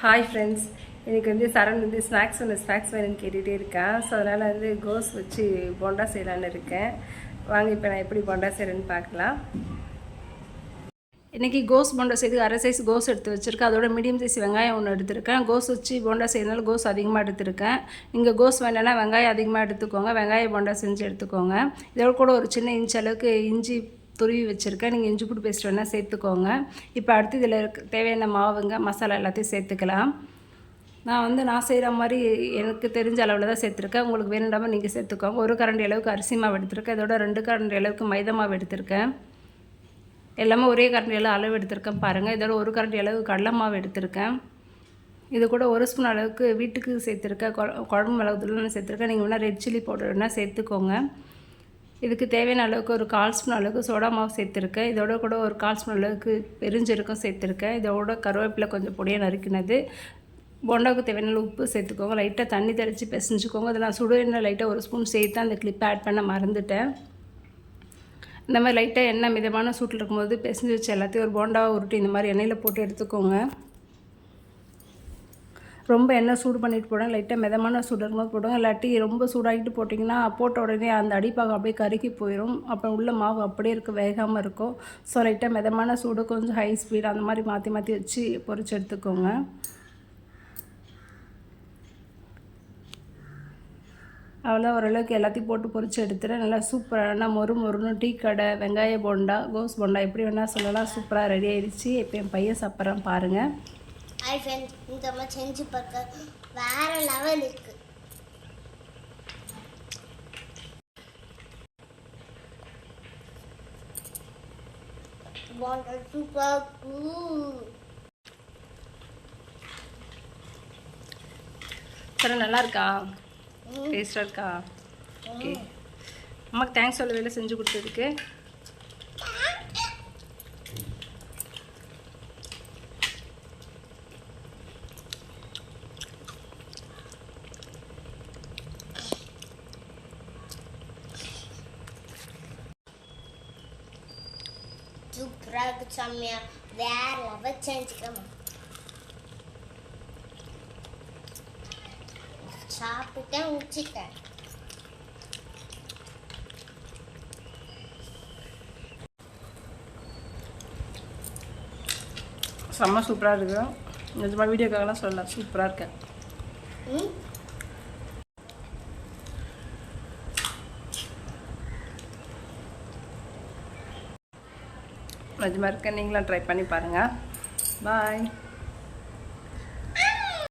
Hi friends எனக்கு வந்து சரண் வந்து ஸ்நாக்ஸ் ஒன்று ஸ்நாக்ஸ் வேணும்னு கேட்டுகிட்டே இருக்கேன் ஸோ அதனால் வந்து கோஸ் வச்சு போண்டா செய்யலான்னு இருக்கேன். வாங்க இப்போ நான் எப்படி போண்டா செய்கிறேன்னு பார்க்கலாம். இன்றைக்கி கோஸ் போண்டா செய்து அரை சைஸ் கோஸ் எடுத்து வச்சுருக்கேன். அதோட மீடியம் சைஸ் வெங்காயம் ஒன்று எடுத்திருக்கேன். கோஸ் வச்சு போண்டா செய்யறதுனால கோஸ் அதிகமாக எடுத்திருக்கேன். இங்கே கோஸ் வேணும்னா வெங்காயம் அதிகமாக எடுத்துக்கோங்க. வெங்காய போண்டா செஞ்சு எடுத்துக்கோங்க. இதோட கூட ஒரு சின்ன இன்ச் அளவுக்கு இஞ்சி துருவி வச்சுருக்கேன் நீங்கள் இஞ்சி பூண்டு பேஸ்ட் வேணால் சேர்த்துக்கோங்க. இப்போ அடுத்து இதில் இருக்க தேவையான மாவுங்க மசாலா எல்லாத்தையும் சேர்த்துக்கலாம். நான் வந்து நான் செய்கிற மாதிரி எனக்கு தெரிஞ்ச அளவில் தான் சேர்த்துருக்கேன். உங்களுக்கு வேணுண்டாமல் நீங்கள் சேர்த்துக்கோங்க. ஒரு கரண்டி அளவுக்கு அரிசி மாவு எடுத்திருக்கேன். இதோட ரெண்டு கரண்டி அளவுக்கு மைதா மாவு எடுத்திருக்கேன். எல்லாமே ஒரே கரண்டி அளவு அளவு எடுத்திருக்கேன் பாருங்கள் இதோட ஒரு கரண்டி அளவு கடலை மாவு எடுத்திருக்கேன். இது கூட ஒரு ஸ்பூன் அளவுக்கு வீட்டுக்கு சேர்த்துருக்கேன். குழம்பு மிளகு சேர்த்துருக்கேன். நீங்கள் வேணால் ரெட் சில்லி பவுடர் வேணால் சேர்த்துக்கோங்க. இதுக்கு தேவையான அளவுக்கு ஒரு கால் ஸ்பூன் அளவுக்கு சோடா மாவு சேர்த்துருக்கேன். இதோட கூட ஒரு கால் ஸ்பூன் அளவுக்கு பெருஞ்சீரகம் சேர்த்துருக்கேன். இதோட கருவேப்பிலை கொஞ்சம் பொடியாக நறுக்கினது. போண்டாவுக்கு தேவையான உப்பு சேர்த்துக்கோங்க. லைட்டாக தண்ணி தெளித்து பிசைஞ்சுக்கோங்க. அதை நான் சுடு எண்ணெய் லைட்டாக ஒரு ஸ்பூன் சேர்த்து அந்த கிளிப் ஆட் பண்ண மறந்துட்டேன். இந்த மாதிரி லைட்டாக எண்ணெய் மிதமான சூட்டில் இருக்கும்போது பிசைஞ்சு வச்சு எல்லாத்தையும் ஒரு போண்டாவை உருட்டி இந்த மாதிரி எண்ணெயில் போட்டு எடுத்துக்கோங்க. ரொம்ப எண்ணெய் சூடு பண்ணிட்டு போடுங்க லைட்டாக மிதமான சூடு இருக்கும்போது போடுங்க இல்லாட்டி ரொம்ப சூடாகிட்டு போட்டிங்கன்னா போட்ட உடனே அந்த அடிப்பாகம் அப்படியே கருகி போயிடும் அப்புறம் உள்ள மாவு அப்படியே இருக்க வேகாமல் இருக்கும். ஸோ லைட்டாக மிதமான சூடு கொஞ்சம் ஹை ஸ்பீட் அந்த மாதிரி மாற்றி மாற்றி வச்சு பொறிச்சு எடுத்துக்கோங்க. அவ்வளோ ஓரளவுக்கு எல்லாத்தையும் போட்டு பொரிச்சு எடுத்துட்டு நல்லா சூப்பரான மொறு மொறுன்னு டீ கடை வெங்காய போண்டா கோஸ் போண்டா எப்படி வேணால் சொல்லலாம். சூப்பராக ரெடி ஆயிடுச்சு. இப்போ என் பையன் சாப்பிட்றான் பாருங்கள் ஹாய் ஃப்ரெண்ட் இந்த மாதிரி செஞ்சு பார்க்க வேற லெவல் இருக்கு. சூப்பர் சரி நல்லா இருக்கா டேஸ்டாக இருக்கா? ஓகே அம்மாக்கு தேங்க்ஸ் சொல்ல வேலை செஞ்சு கொடுத்ததுக்கு. சூப்பராக இருக்கு செம்மையா வேற லெவல் செஞ்சுக்கமா சாப்பிட்டேன் முடிச்சிட்டேன் செம்ம சூப்பராக இருக்கு. நிஜமாக வீடியோக்காகலாம் சொல்லலாம் சூப்பராக இருக்கேன். நிஜமாக இருக்க நீங்களும் ட்ரை பண்ணி பாருங்கள் பாய்